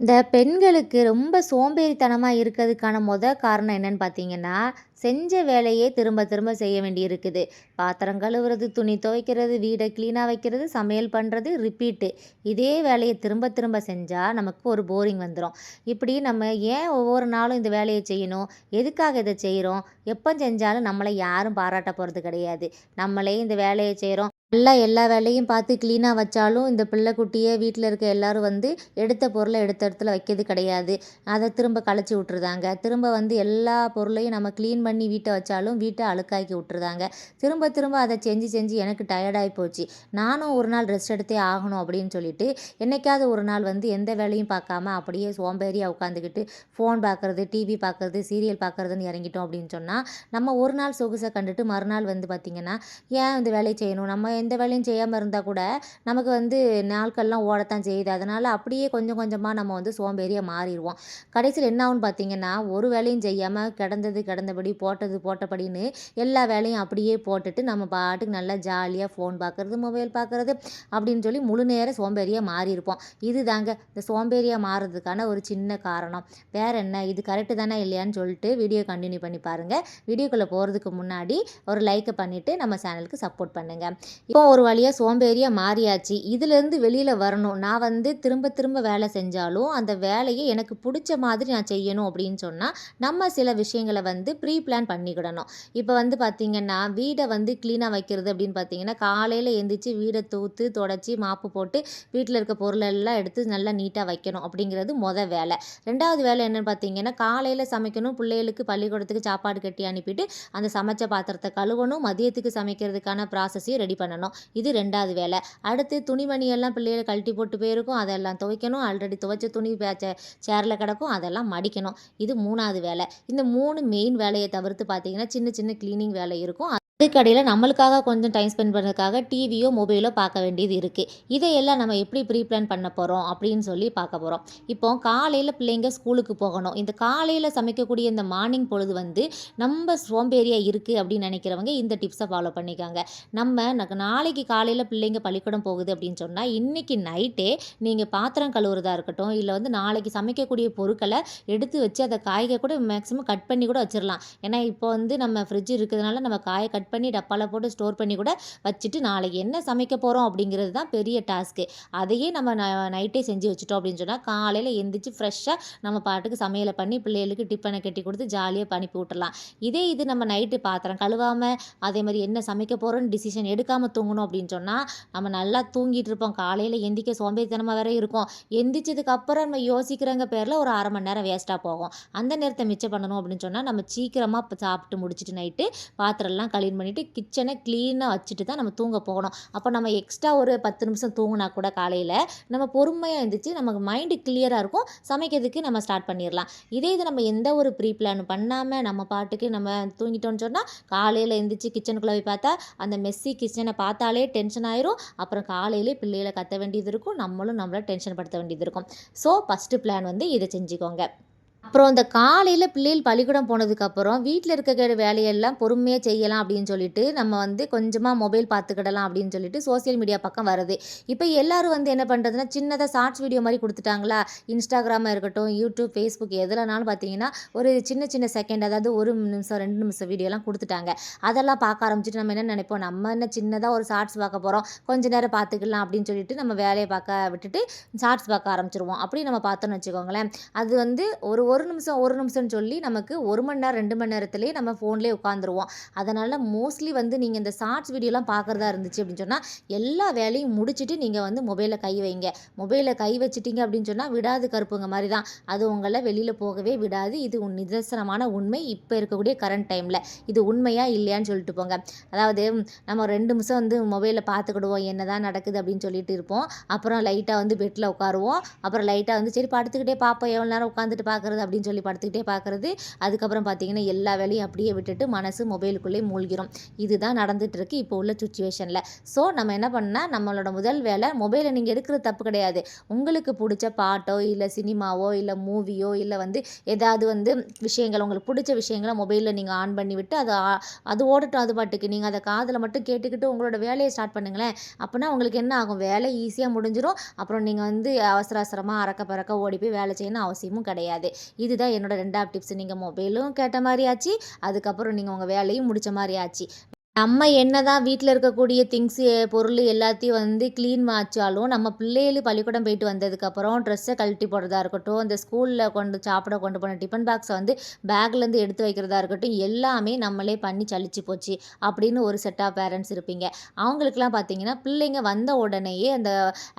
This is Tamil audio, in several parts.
இந்த பெண்களுக்கு ரொம்ப சோம்பேறித்தனமாக இருக்கிறதுக்கான மொதல் காரணம் என்னன்னு பார்த்தீங்கன்னா, செஞ்ச வேலையே திரும்ப திரும்ப செய்ய வேண்டி இருக்குது பாத்திரம் கழுவுறது, துணி துவைக்கிறது, வீடை க்ளீனாக வைக்கிறது, சமையல் பண்ணுறது ரிப்பீட்டு. இதே வேலையை திரும்ப திரும்ப செஞ்சால் நமக்கு ஒரு போரிங் வந்துடும் இப்படி நம்ம ஏன் ஒவ்வொரு நாளும் இந்த வேலையை செய்யணும்? எதுக்காக இதை செய்கிறோம் எப்போ செஞ்சாலும் நம்மளை யாரும் பாராட்ட போகிறது கிடையாது. நம்மளே இந்த வேலையை செய்கிறோம் நல்லா எல்லா வேலையும் பார்த்து க்ளீனாக வச்சாலும், இந்த பிள்ளை குட்டிய வீட்டில் இருக்க எல்லாரும் வந்து எடுத்த பொருளை எடுத்த இடத்துல வைக்கிறது கிடையாது. அதை திரும்ப களைச்சி விட்டுருதாங்க. திரும்ப வந்து எல்லா பொருளையும் நம்ம க்ளீன் பண்ணி வீட்டை வச்சாலும், வீட்டை அழுக்காக்கி விட்டுருதாங்க. திரும்ப திரும்ப அதை செஞ்சு செஞ்சு எனக்கு டயர்டாகி போச்சு. நானும் ஒரு நாள் ரெஸ்ட் எடுத்தே ஆகணும் அப்படின்னு சொல்லிட்டு, என்னைக்காவது ஒரு நாள் வந்து எந்த வேலையும் பார்க்காம அப்படியே சோம்பேறியாக உட்காந்துக்கிட்டு, ஃபோன் பார்க்கறது, டிவி பார்க்குறது சீரியல் பார்க்கறதுன்னு இறங்கிட்டோம் அப்படின்னு சொன்னால் நம்ம ஒரு நாள் சொகுசை கண்டுட்டு மறுநாள் வந்து பார்த்திங்கன்னா ஏன் இந்த வேலையை செய்யணும்? நம்ம எந்த வேலையும் செய்யாமல் இருந்தால் கூட, நமக்கு வந்து நாட்கள்லாம் ஓடத்தான் செய்யுது. அதனால் அப்படியே கொஞ்சம் கொஞ்சமாக நம்ம வந்து சோம்பேறியாக மாறிடுவோம் கடைசியில் என்ன ஆகும்னு பார்த்தீங்கன்னா, ஒரு வேலையும் செய்யாமல் கிடந்தது கிடந்தபடி, போட்டது போட்டபடின்னு எல்லா வேலையும் அப்படியே போட்டுட்டு, நம்ம பாட்டுக்கு நல்லா ஜாலியாக ஃபோன் பார்க்குறது மொபைல் பார்க்குறது அப்படின்னு சொல்லி முழு நேரம் சோம்பேறியாக மாறியிருப்போம். இதுதாங்க இந்த சோம்பேறியாக மாறுறதுக்கான ஒரு சின்ன காரணம். வேற என்ன? இது கரெக்டு தானே இல்லையான்னு சொல்லிட்டு வீடியோ கண்டினியூ பண்ணி பாருங்கள் வீடியோக்குள்ளே போகிறதுக்கு முன்னாடி ஒரு லைக்கை பண்ணிவிட்டு நம்ம சேனலுக்கு சப்போர்ட் பண்ணுங்கள் இப்போ ஒரு வழியாக சோம்பேறியாக மாறியாச்சு. இதுலேருந்து வெளியில் வரணும். நான் வந்து திரும்ப திரும்ப வேலை செஞ்சாலும், அந்த வேலையை எனக்கு பிடிச்ச மாதிரி நான் செய்யணும் அப்படின்னு சொன்னால் நம்ம சில விஷயங்களை வந்து ப்ரீ பிளான் பண்ணிக்கிடணும். இப்போ வந்து பார்த்திங்கன்னா வீடை வந்து க்ளீனாக வைக்கிறது அப்படின்னு பார்த்தீங்கன்னா, காலையில் எழுந்திரிச்சு வீடை தூத்து, தொடச்சி மாப்பு போட்டு, வீட்டில் இருக்க பொருளெல்லாம் எடுத்து நல்லா நீட்டாக வைக்கணும் அப்படிங்கிறது மொதல் வேலை. ரெண்டாவது வேலை என்னென்னு பார்த்தீங்கன்னா, காலையில் சமைக்கணும், பிள்ளைகளுக்கு பள்ளிக்கூடத்துக்கு சாப்பாடு கட்டி அனுப்பிட்டு, அந்த சமைச்ச பாத்திரத்தை கழுவணும், மதியத்துக்கு சமைக்கிறதுக்கான ப்ராசஸையும் ரெடி பண்ணணும். இது ரெண்டாவது வேலை. அடுத்து துணிமணியெல்லாம் பிள்ளைகள் கழட்டி போட்டு போயிருக்கும். அதெல்லாம் துவைக்கணும். ஆல்ரெடி துவைச்ச துணி சேரில் கிடக்கும். அதெல்லாம் மடிக்கணும். இது மூணாவது வேலை. இந்த மூணு மெயின் வேலையை தவிர்த்து பார்த்தீங்கன்னா, சின்ன சின்ன கிளீனிங் வேலை இருக்கும். இதுக்கடையில் நம்மளுக்காக கொஞ்சம் டைம் ஸ்பெண்ட் பண்ணுறதுக்காக டிவியோ, மொபைலோ பார்க்க வேண்டியது இருக்குது இதையெல்லாம் நம்ம எப்படி ப்ரீ பிளான் பண்ண போகிறோம் அப்படின்னு சொல்லி பார்க்க போகிறோம் இப்போ காலையில் பிள்ளைங்க ஸ்கூலுக்கு போகணும். இந்த காலையில் சமைக்கக்கூடிய இந்த மார்னிங் பொழுது வந்து நம்ம சோம்பேறியாக இருக்குது அப்படின்னு நினைக்கிறவங்க இந்த டிப்ஸை ஃபாலோ பண்ணிக்காங்க. நம்ம நாளைக்கு காலையில் பிள்ளைங்க பள்ளிக்கூடம் போகுது அப்படின்னு சொன்னால் இன்றைக்கி நைட்டே நீங்கள் பாத்திரம் கழுவுறதா இருக்கட்டும், இல்லை வந்து நாளைக்கு சமைக்கக்கூடிய பொருட்களை எடுத்து வச்சு அதை காய்க கூட மேக்ஸிமம் கட் பண்ணி கூட வச்சிடலாம் ஏன்னா, இப்போ வந்து நம்ம ஃப்ரிட்ஜ் இருக்கிறதுனால நம்ம காயை கட் பண்ணி டப்பாவில் போட்டு ஸ்டோர் பண்ணி கூட வச்சுட்டு, நாளைக்கு என்ன சமைக்க போகிறோம் அப்படிங்கிறது தான் பெரிய டாஸ்க்கு. அதையே நம்ம ந நைட்டே செஞ்சு வச்சுட்டோம் அப்படின்னு சொன்னால் காலையில் எந்திரிச்சு ஃப்ரெஷ்ஷாக நம்ம பாட்டுக்கு சமையலை பண்ணி பிள்ளைகளுக்கு டிஃபனை கட்டி கொடுத்து ஜாலியாக அனுப்பி விட்டுலாம் இதே இது நம்ம நைட்டு பாத்திரம் கழுவாமல் அதே மாதிரி என்ன சமைக்க போகிறோன்னு டிசிஷன் எடுக்காமல் தூங்கணும் அப்படின்னு சொன்னா, நம்ம நல்லா தூங்கிட்டு இருப்போம். காலையில் எந்திரிக்க சோம்பேறித்தனமாக வேற இருக்கும். எந்திரிச்சதுக்கப்புறம் நம்ம யோசிக்கிறங்க பேரில் ஒரு அரை மணி நேரம் வேஸ்ட்டாக போகும். அந்த நேரத்தை மிச்சம் பண்ணணும் அப்படின்னு சொன்னால் நம்ம சீக்கிரமாக சாப்பிட்டு முடிச்சுட்டு நைட்டு பாத்திரம்லாம் கிளீன் பண்ணிட்டு, கிச்சனை க்ளீனாக வச்சுட்டு தான் நம்ம தூங்க போகணும். அப்போ நம்ம எக்ஸ்ட்ரா ஒரு 10 நிமிஷம் தூங்கினா கூட காலையில் நம்ம பொறுமையாக இருந்துச்சு நமக்கு மைண்டு கிளியராக இருக்கும். சமைக்கிறதுக்கு நம்ம ஸ்டார்ட் பண்ணிடலாம் இதே இது நம்ம எந்த ஒரு ப்ரீ பிளான் பண்ணாமல் நம்ம பாட்டுக்கு நம்ம தூங்கிட்டோம்னு சொன்னால் காலையில் எழுந்திரிச்சு கிச்சனுக்குள்ளே போய் பார்த்தா, அந்த மெஸ்ஸி கிச்சனை பார்த்தாலே டென்ஷன் ஆயிரும். அப்புறம் காலையிலே பிள்ளைகளை கத்த வேண்டியது இருக்கும். நம்மளும் நம்மளை டென்ஷன் படுத்த வேண்டியது இருக்கும். ஸோ, ஃபர்ஸ்ட்டு பிளான் வந்து இதை செஞ்சுக்கோங்க. அப்புறம் இந்த காலையில் பிள்ளைகள் பள்ளிக்கூடம் போனதுக்கப்புறம், வீட்டில் இருக்கிற வேலையெல்லாம் பொறுமையாக செய்யலாம் அப்படின்னு சொல்லிட்டு, நம்ம வந்து கொஞ்சமாக மொபைல் பார்த்துக்கிடலாம் அப்படின்னு சொல்லிட்டு சோசியல் மீடியா பக்கம் வருது. இப்போ எல்லாரும் வந்து என்ன பண்ணுறதுன்னா சின்னதாக ஷார்ட்ஸ் வீடியோ மாதிரி கொடுத்துட்டாங்களா? இன்ஸ்டாகிராமாக இருக்கட்டும், யூடியூப் ஃபேஸ்புக் எதுலனாலும் பார்த்தீங்கன்னா, ஒரு சின்ன சின்ன செகண்ட் அதாவது ஒரு நிமிஷம், ரெண்டு நிமிஷம் வீடியோலாம் கொடுத்துட்டாங்க. அதெல்லாம் பார்க்க ஆரம்பிச்சுட்டு நம்ம என்ன நினைப்போம், நம்ம என்ன சின்னதாக ஒரு ஷார்ட்ஸ் பார்க்க போகிறோம் கொஞ்ச நேரம் பார்த்துக்கலாம் அப்படின்னு சொல்லிட்டு நம்ம வேலையை பார்க்க விட்டுட்டு, ஷார்ட்ஸ் பார்க்க ஆரம்பிச்சிருவோம். அப்படி நம்ம பார்த்தோன்னு வச்சுக்கோங்களேன், அது வந்து ஒரு ஒரு ஒரு நிமிஷம், ஒரு நிமிஷம்னு சொல்லி நமக்கு ஒரு மணி நேரம், ரெண்டு மணி நேரத்துலேயே நம்ம ஃபோன்லேயே உட்காந்துருவோம். அதனால் மோஸ்ட்லி வந்து நீங்கள் இந்த ஷார்ட்ஸ் வீடியோலாம் பார்க்குறதா இருந்துச்சு அப்படின்னு சொன்னால் எல்லா வேலையும் முடிச்சுட்டு நீங்கள் வந்து மொபைலில் கை வைங்க. மொபைலில் கை வச்சுட்டீங்க அப்படின்னு சொன்னால் விடாது கருப்புங்க மாதிரி தான். அது உங்களை வெளியில் போகவே விடாது. இது உன் நிதர்சனமான உண்மை. இப்போ இருக்கக்கூடிய கரண்ட் டைமில் இது உண்மையா இல்லையான்னு சொல்லிட்டு போங்க. அதாவது நம்ம ரெண்டு நிமிஷம் வந்து மொபைலில் பார்த்துக்கிடுவோம். என்னதான் நடக்குது அப்படின்னு சொல்லிட்டு இருப்போம். அப்புறம் லைட்டாக வந்து பெட்டில் உட்காருவோம். அப்புறம் லைட்டாக வந்து சரி படுத்துக்கிட்டே பார்ப்போம். எவ்வளோ நேரம் உட்காந்துட்டு பார்க்குறது அப்படின்னு சொல்லி படுத்துக்கிட்டே பார்க்குறது. அதுக்கப்புறம் பார்த்தீங்கன்னா எல்லா வேலையும் அப்படியே விட்டுட்டு மனசு மொபைலுக்குள்ளே மூழ்கிடும் இதுதான் நடந்துகிட்ருக்கு இப்போ உள்ள சுச்சுவேஷனில் ஸோ நம்ம என்ன பண்ணால் நம்மளோட முதல் வேலை மொபைலை நீங்கள் எடுக்கிறது தப்பு கிடையாது. உங்களுக்கு பிடிச்ச பாட்டோ இல்லை சினிமாவோ இல்லை மூவியோ இல்லை வந்து ஏதாவது வந்து விஷயங்கள் உங்களுக்கு பிடிச்ச விஷயங்களை மொபைலில் நீங்கள் ஆன் பண்ணி விட்டு அது அது ஓடட்டும் அது பாட்டுக்கு. நீங்கள் அதை காதில் மட்டும் கேட்டுக்கிட்டு உங்களோட வேலையை ஸ்டார்ட் பண்ணுங்களேன். அப்போனா உங்களுக்கு என்ன ஆகும்? வேலை ஈஸியாக முடிஞ்சிடும் அப்புறம் நீங்கள் வந்து அவசர அவசரமாக அறக்க பறக்க ஓடி போய் வேலை செய்யணும் அவசியமும் கிடையாது. இதுதான் என்னோட ரெண்டாவது டிப்ஸ். நீங்கள் மொபைலும் கேட்ட மாதிரி ஆச்சு அதுக்கப்புறம் நீங்கள் உங்கள் வேலையும் முடித்த மாதிரி ஆச்சு நம்ம என்னதான் வீட்டில் இருக்கக்கூடிய திங்ஸு பொருள் எல்லாத்தையும் வந்து க்ளீன் வச்சாலும் நம்ம பிள்ளைகள் பள்ளிக்கூடம் போயிட்டு வந்ததுக்கப்புறம் ட்ரெஸ்ஸை கழட்டி போடுறதா இருக்கட்டும் இந்த ஸ்கூலில் கொண்டு சாப்பிட கொண்டு போன டிஃபன் பாக்ஸை வந்து பேக்லேருந்து எடுத்து வைக்கிறதா இருக்கட்டும் எல்லாமே நம்மளே பண்ணி சளிச்சு போச்சு அப்படின்னு ஒரு செட் ஆஃப் பேரண்ட்ஸ் இருப்பீங்க. அவங்களுக்குலாம் பார்த்தீங்கன்னா பிள்ளைங்க வந்த உடனேயே அந்த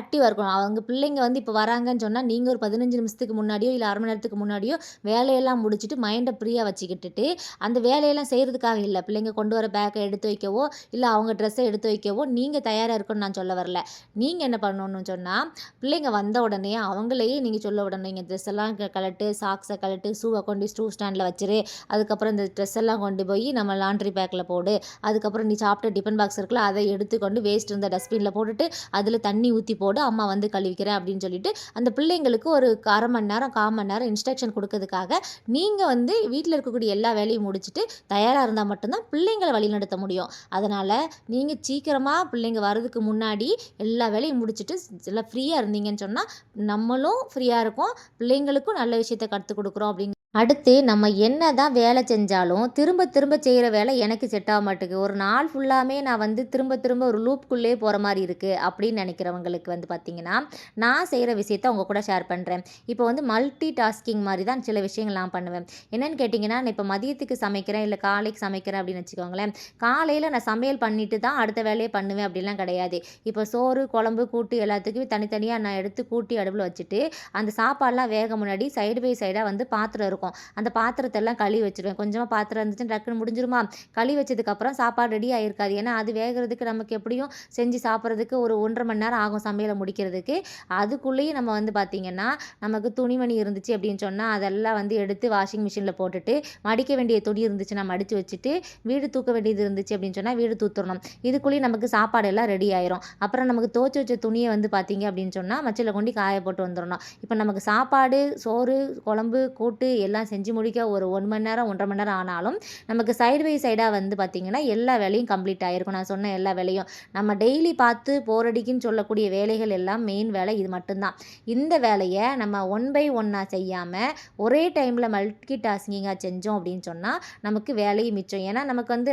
ஆக்டிவாக இருக்கணும். அவங்க பிள்ளைங்க வந்து இப்போ வராங்கன்னு சொன்னால் நீங்கள் ஒரு பதினஞ்சு நிமிஷத்துக்கு முன்னாடியோ இல்லை அரை மணி நேரத்துக்கு முன்னாடியோ வேலையெல்லாம் முடிச்சுட்டு மைண்டை ஃப்ரீயாக வச்சுக்கிட்டுட்டு அந்த வேலையெல்லாம் செய்கிறதுக்காக இல்லை பிள்ளைங்க கொண்டு வர பேக்கை எடுத்து வைக்கவோ இல்லை அவங்க ட்ரெஸ்ஸை எடுத்து வைக்கவோ நீங்கள் தயாராக இருக்கணும்னு நான் சொல்ல வரல. நீங்கள் என்ன பண்ணணும்னு சொன்னால் பிள்ளைங்க வந்த உடனே அவங்களையே நீங்கள் சொல்ல விடணும். நீங்கள் ட்ரெஸ் எல்லாம் கலட்டு சாக்ஸை கழட்டு ஷூவை கொண்டு ஸ்டூ ஸ்டாண்டில் வச்சிரு. அதுக்கப்புறம் இந்த ட்ரெஸ் எல்லாம் கொண்டு போய் நம்ம லாண்ட்ரி பேக்கில் போடு. அதுக்கப்புறம் நீ சாப்பிட்ட டிஃபன் பாக்ஸ் இருக்குல்ல அதை எடுத்துக்கொண்டு வேஸ்ட் இருந்த டஸ்ட்பினில் போட்டுட்டு அதில் தண்ணி ஊற்றி போடு அம்மா வந்து கழுவிக்கிறேன் அப்படின்னு சொல்லிட்டு அந்த பிள்ளைங்களுக்கு ஒரு அரை மணி நேரம் கால் மணி நேரம் இன்ஸ்ட்ரக்ஷன் கொடுக்கறதுக்காக நீங்கள் வந்து வீட்டில் இருக்கக்கூடிய எல்லா வேலையும் முடிச்சுட்டு தயாராக இருந்தால் மட்டும்தான் பிள்ளைங்களை வழிநடத்த முடியும் முடியும். அதனால் நீங்கள் சீக்கிரமாக பிள்ளைங்க வர்றதுக்கு முன்னாடி எல்லா வேலையும் முடிச்சுட்டு எல்லாம் ஃப்ரீயாக இருந்தீங்கன்னு சொன்னால் நம்மளும் ஃப்ரீயாக இருக்கோம். பிள்ளைங்களுக்கும் நல்ல விஷயத்தை கற்றுக் கொடுக்குறோம் அப்படிங்கிற அடுத்து நம்ம என்ன தான் வேலை செஞ்சாலும் திரும்ப திரும்ப செய்கிற வேலை எனக்கு செட் ஆக மாட்டேங்குது. ஒரு நாள் ஃபுல்லாமே நான் வந்து திரும்ப திரும்ப ஒரு லூப்குள்ளே போகிற மாதிரி இருக்குது அப்படின்னு நினைக்கிறவங்களுக்கு வந்து பார்த்திங்கன்னா நான் செய்கிற விஷயத்த உங்கள் கூட ஷேர் பண்ணுறேன் இப்போ வந்து மல்டி டாஸ்கிங் மாதிரி தான் சில விஷயங்கள் நான் பண்ணுவேன். என்னென்னு கேட்டிங்கன்னா நான் இப்போ மதியத்துக்கு சமைக்கிறேன் இல்லை காலைக்கு சமைக்கிறேன் அப்படின்னு வச்சுக்கோங்களேன். காலையில் நான் சமையல் பண்ணிட்டு தான் அடுத்த வேலையை பண்ணுவேன் அப்படிலாம் கிடையாது. இப்போ சோறு குழம்பு கூட்டு எல்லாத்துக்குமே தனித்தனியாக நான் எடுத்து கூட்டி அடுப்பில் வச்சுட்டு அந்த சாப்பாடெலாம் வேக முன்னாடி சைடு பை சைடாக வந்து பாத்திரம் இருக்கும். அந்த பாத்திரத்தெல்லாம் கழுவி வச்சிருவேன். கொஞ்சமாக பாத்திரம் இருந்துச்சுன்னா டக்குன்னு முடிஞ்சிருமா? கழுவி வச்சதுக்கப்புறம் சாப்பாடு ரெடி ஆகிருக்காது ஏன்னா அது வேகிறதுக்கு நமக்கு எப்படியும் செஞ்சு சாப்பிட்றதுக்கு ஒரு ஒன்றரை மணி நேரம் ஆகும் சமையலை முடிக்கிறதுக்கு. அதுக்குள்ளேயும் நம்ம வந்து பார்த்திங்கன்னா நமக்கு துணிமணி இருந்துச்சு அப்படின்னு சொன்னால் அதெல்லாம் வந்து எடுத்து வாஷிங் மிஷினில் போட்டுட்டு மடிக்க வேண்டிய துணி இருந்துச்சுன்னா மடித்து வச்சுட்டு வீடு தூக்க வேண்டியது இருந்துச்சு அப்படின்னு சொன்னால் வீடு தூத்துறணும். இதுக்குள்ளேயும் நமக்கு சாப்பாடு எல்லாம் ரெடி ஆயிரும். அப்புறம் நமக்கு துவச்சி வச்ச துணியை வந்து பார்த்தீங்க அப்படின்னு சொன்னால் மச்சில் கொண்டு காய போட்டு வந்துடணும். இப்போ நமக்கு சாப்பாடு சோறு குழம்பு கூட்டு எல்லாம் செஞ்சு முடிக்க ஒரு ஒன் மணி நேரம் ஒன்றரை மணி நேரம் ஆனாலும் நமக்கு சைடு பை சைடாக வந்து பார்த்திங்கன்னா எல்லா வேலையும் கம்ப்ளீட் ஆகிருக்கும் நான் சொன்ன எல்லா வேலையும். நம்ம டெய்லி பார்த்து போரடிக்குன்னு சொல்லக்கூடிய வேலைகள் எல்லாம் மெயின் வேலை இது மட்டும்தான். இந்த வேலையை நம்ம ஒன் பை ஒன்னாக செய்யாமல் ஒரே டைமில் மல்டி டாஸ்கிங்காக செஞ்சோம் அப்படின்னு சொன்னால் நமக்கு வேலையும் மிச்சம். ஏன்னா நமக்கு வந்து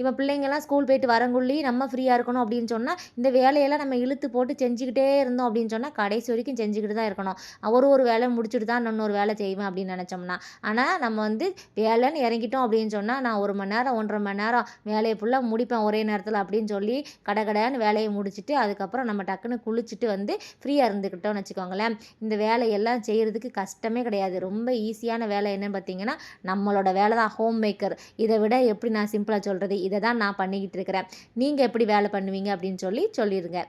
இப்போ பிள்ளைங்கள்லாம் ஸ்கூல் போயிட்டு வரங்குள்ளி நம்ம ஃப்ரீயாக இருக்கணும் அப்படின்னு சொன்னால் இந்த வேலையெல்லாம் நம்ம இழுத்து போட்டு செஞ்சுக்கிட்டே இருந்தோம் அப்படின்னு சொன்னால் கடைசி வரைக்கும் செஞ்சுக்கிட்டு தான் இருக்கணும். ஒரு ஒரு வேலை முடிச்சுட்டு தான் இன்னொரு வேலை செய்வேன் அப்படின்னு நினச்சோம்னா ஆனால் நம்ம வந்து வேலைன்னு இறங்கிட்டோம் அப்படின்னு சொன்னால் நான் ஒரு மணி நேரம் ஒன்றரை மணி நேரம் வேலையை ஃபுல்லாக முடிப்பேன் ஒரே நேரத்தில் அப்படின்னு சொல்லி கடகடன்னு வேலையை முடிச்சுட்டு அதுக்கப்புறம் நம்ம டக்குன்னு குளிச்சுட்டு வந்து ஃப்ரீயாக இருந்துக்கிட்டோம்னு வச்சுக்கோங்களேன். இந்த வேலையெல்லாம் செய்கிறதுக்கு கஷ்டமே கிடையாது. ரொம்ப ஈஸியான வேலை என்னன்னு பார்த்தீங்கன்னா நம்மளோட வேலை தான் ஹோம் மேக்கர் இதை விட எப்படி நான் சிம்பிளாக சொல்கிறது இதை தான் நான் பண்ணிக்கிட்டு இருக்கிறேன். நீங்கள் எப்படி வேலை பண்ணுவீங்க அப்படின்னு சொல்லி சொல்லிடுங்க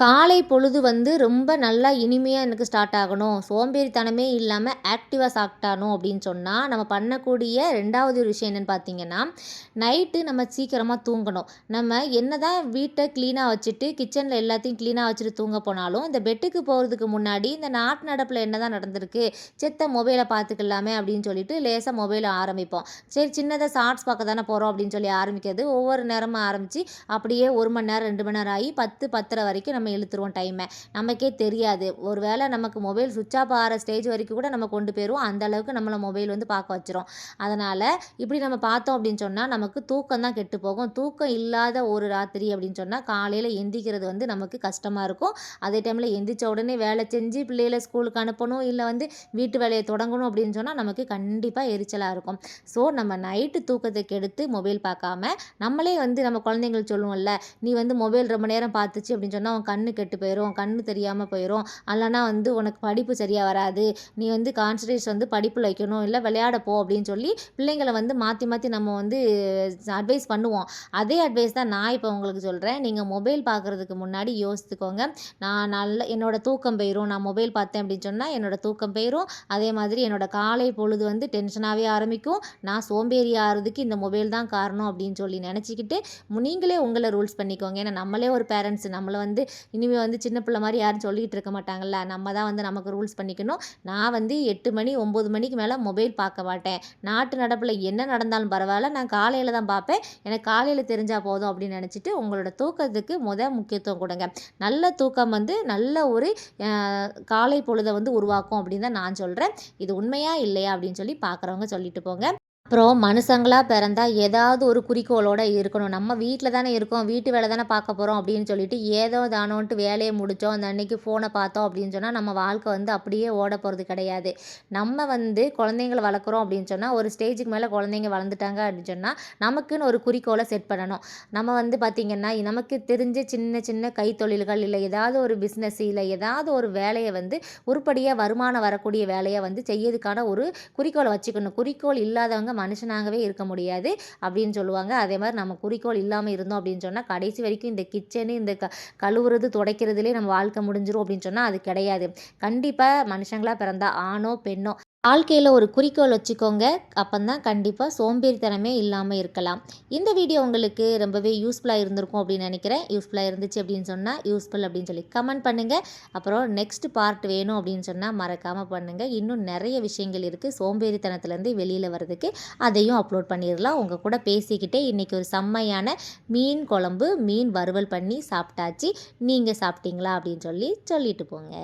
காலை பொழுது வந்து ரொம்ப நல்லா இனிமையாக எனக்கு ஸ்டார்ட் ஆகணும். சோம்பேறித்தனமே இல்லாமல் ஆக்டிவாக சாப்பிட்டானோ அப்படின்னு சொன்னால் நம்ம பண்ணக்கூடிய ரெண்டாவது ஒரு விஷயம் என்னென்னு பார்த்தீங்கன்னா நைட்டு நம்ம சீக்கிரமாக தூங்கணும். நம்ம என்ன தான் வீட்டை க்ளீனாக வச்சுட்டு கிச்சனில் எல்லாத்தையும் க்ளீனாக வச்சுட்டு தூங்க போனாலும் இந்த பெட்டுக்கு போகிறதுக்கு முன்னாடி இந்த நாட்டு நடப்பில் என்ன தான் நடந்திருக்கு செத்த மொபைலை பார்த்துக்கலாமே அப்படின்னு சொல்லிட்டு லேசாக மொபைலை ஆரம்பிப்போம். சரி சின்னதாக ஷார்ட்ஸ் பார்க்க தானே போகிறோம் அப்படின்னு சொல்லி ஆரம்பிக்கிறது ஒவ்வொரு நேரமும் ஆரம்பித்து அப்படியே ஒரு மணி நேரம் ரெண்டு மணி நேரம் ஆகி பத்து பத்தரை வரைக்கும் நம்ம இழுத்துருவோம் டைமை நமக்கே தெரியாது. ஒரு வேளை நமக்கு மொபைல் சுவிட்ச் ஆஃப் ஆகிற ஸ்டேஜ் வரைக்கும் கூட நம்ம கொண்டு போயிடுவோம் அந்த அளவுக்கு நம்மளை மொபைல் வந்து பார்க்க வச்சிரும். அதனால் இப்படி நம்ம பார்த்தோம் அப்படின்னு சொன்னால் நமக்கு தூக்கம் தான் கெட்டு போகும். தூக்கம் இல்லாத ஒரு ராத்திரி அப்படின்னு சொன்னால் காலையில் எந்திக்கிறது வந்து நமக்கு கஷ்டமாக இருக்கும். அதே டைமில் எந்திரிச்ச உடனே வேலை செஞ்சு பிள்ளைகளை ஸ்கூலுக்கு அனுப்பணும் இல்லை வந்து வீட்டு வேலையை தொடங்கணும் அப்படின்னு சொன்னால் நமக்கு கண்டிப்பாக எரிச்சலாக இருக்கும். ஸோ நம்ம நைட்டு தூக்கத்தை கெடுத்து மொபைல் பார்க்காம நம்மளே வந்து நம்ம குழந்தைங்களுக்கு சொல்லுவோம்ல நீ வந்து மொபைல் ரொம்ப நேரம் பார்த்துச்சு அப்படின்னு சொன்னால் அவன் கண்ணு கெட்டு போயிடும் கண்ணு தெரியாமல் போயிடும் அல்லனா வந்து உனக்கு படிப்பு சரியாக வராது. நீ வந்து கான்சன்ட்ரேஷன் வந்து படிப்பில் வைக்கணும். இல்லை விளையாட போ அப்படின்னு சொல்லி பிள்ளைங்களை வந்து மாற்றி மாற்றி நம்ம வந்து அட்வைஸ் பண்ணுவோம். அதே அட்வைஸ் தான் நான் இப்போ உங்களுக்கு சொல்கிறேன் நீங்கள் மொபைல் பார்க்குறதுக்கு முன்னாடி யோசித்துக்கோங்க. நான் நல்ல என்னோட தூக்கம் போயிடும் நான் மொபைல் பார்த்தேன் அப்படின்னு சொன்னால் என்னோடய தூக்கம் போயிடும் அதே மாதிரி என்னோட காலை பொழுது வந்து டென்ஷனாகவே ஆரம்பிக்கும். நான் சோம்பேறி ஆகிறதுக்கு இந்த மொபைல் தான் காரணம் அப்படின்னு சொல்லி நினச்சிக்கிட்டு நீங்களே உங்களை ரூல்ஸ் பண்ணிக்கோங்க. ஏன்னா நம்மளே ஒரு பேரண்ட்ஸ் நம்மளை வந்து இனிமேல் வந்து சின்ன பிள்ளை மாதிரி யாரும் சொல்லிகிட்டு இருக்க மாட்டாங்கல்ல. நம்ம தான் வந்து நமக்கு ரூல்ஸ் பண்ணிக்கணும். நான் வந்து எட்டு மணி ஒம்பது மணிக்கு மேலே மொபைல் பார்க்க மாட்டேன். நாட்டு நடப்பில் என்ன நடந்தாலும் பரவாயில்ல. நான் காலையில் தான் பார்ப்பேன். எனக்கு காலையில் தெரிஞ்சால் போதும் அப்படின்னு நினச்சிட்டு உங்களோட தூக்கத்துக்கு முத முக்கியத்துவம் கொடுங்க. நல்ல தூக்கம் வந்து நல்ல ஒரு காலை பொழுதை வந்து உருவாக்கும் அப்படின்னு தான் நான் சொல்கிறேன் இது உண்மையாக இல்லையா அப்படின்னு சொல்லி பார்க்குறவங்க சொல்லிட்டு போங்க. அப்புறம் மனுஷங்களாக பிறந்தால் ஏதாவது ஒரு குறிக்கோளோட இருக்கணும். நம்ம வீட்டில் தானே இருக்கோம். வீட்டு வேலை தானே பார்க்க போகிறோம் அப்படின்னு சொல்லிட்டு ஏதோ தானோன்ட்டு வேலையை முடித்தோம் அந்த அன்னைக்கு ஃபோனை பார்த்தோம் அப்படின்னு சொன்னால் நம்ம வாழ்க்கை வந்து அப்படியே ஓட போகிறது கிடையாது. நம்ம வந்து குழந்தைங்கள வளர்க்குறோம் அப்படின்னு சொன்னால் ஒரு ஸ்டேஜுக்கு மேலே குழந்தைங்க வளர்ந்துட்டாங்க அப்படின்னு சொன்னால் நமக்குன்னு ஒரு குறிக்கோளை செட் பண்ணணும். நம்ம வந்து பார்த்திங்கன்னா நமக்கு தெரிஞ்ச சின்ன சின்ன கைத்தொழில்கள் இல்லை ஏதாவது ஒரு பிஸ்னஸ் இல்லை ஏதாவது ஒரு வேலையை வந்து உருப்படியாக வருமானம் வரக்கூடிய வேலையை வந்து செய்யறதுக்கான ஒரு குறிக்கோளை வச்சுக்கணும். குறிக்கோள் இல்லாதவங்க மனுஷனாகவே இருக்க முடியாது அப்படின்னு சொல்லுவாங்க. அதே மாதிரி நம்ம குறிக்கோள் இல்லாமல் இருந்தோம் அப்படின்னு சொன்னால் கடைசி வரைக்கும் இந்த கிச்சனு இந்த க கழுவுறது துடைக்கிறதுலே நம்ம வாழ்க்கை முடிஞ்சிடும் அப்படின்னு சொன்னால் அது கிடையாது. கண்டிப்பாக மனுஷங்களாக பிறந்தா ஆணோ பெண்ணோ வாழ்க்கையில் ஒரு குறிக்கோள் வச்சுக்கோங்க. அப்போந்தான் கண்டிப்பாக சோம்பேறித்தனமே இல்லாமல் இருக்கலாம். இந்த வீடியோ உங்களுக்கு ரொம்பவே யூஸ்ஃபுல்லாக இருந்திருக்கும் அப்படின்னு நினைக்கிறேன். யூஸ்ஃபுல்லாக இருந்துச்சு அப்படின்னு சொன்னால் யூஸ்ஃபுல் அப்படின்னு சொல்லி கமெண்ட் பண்ணுங்கள் அப்புறம் நெக்ஸ்ட் பார்ட் வேணும் அப்படின்னு சொன்னால் மறக்காமல் பண்ணுங்கள் இன்னும் நிறைய விஷயங்கள் இருக்குது சோம்பேறித்தனத்துலேருந்து வெளியில் வர்றதுக்கு. அதையும் அப்லோட் பண்ணிடலாம். உங்கள் கூட பேசிக்கிட்டே இன்றைக்கி ஒரு செம்மையான மீன் குழம்பு மீன் வறுவல் பண்ணி சாப்பிட்டாச்சு. நீங்கள் சாப்பிட்டீங்களா அப்படின்னு சொல்லி சொல்லிட்டு போங்க.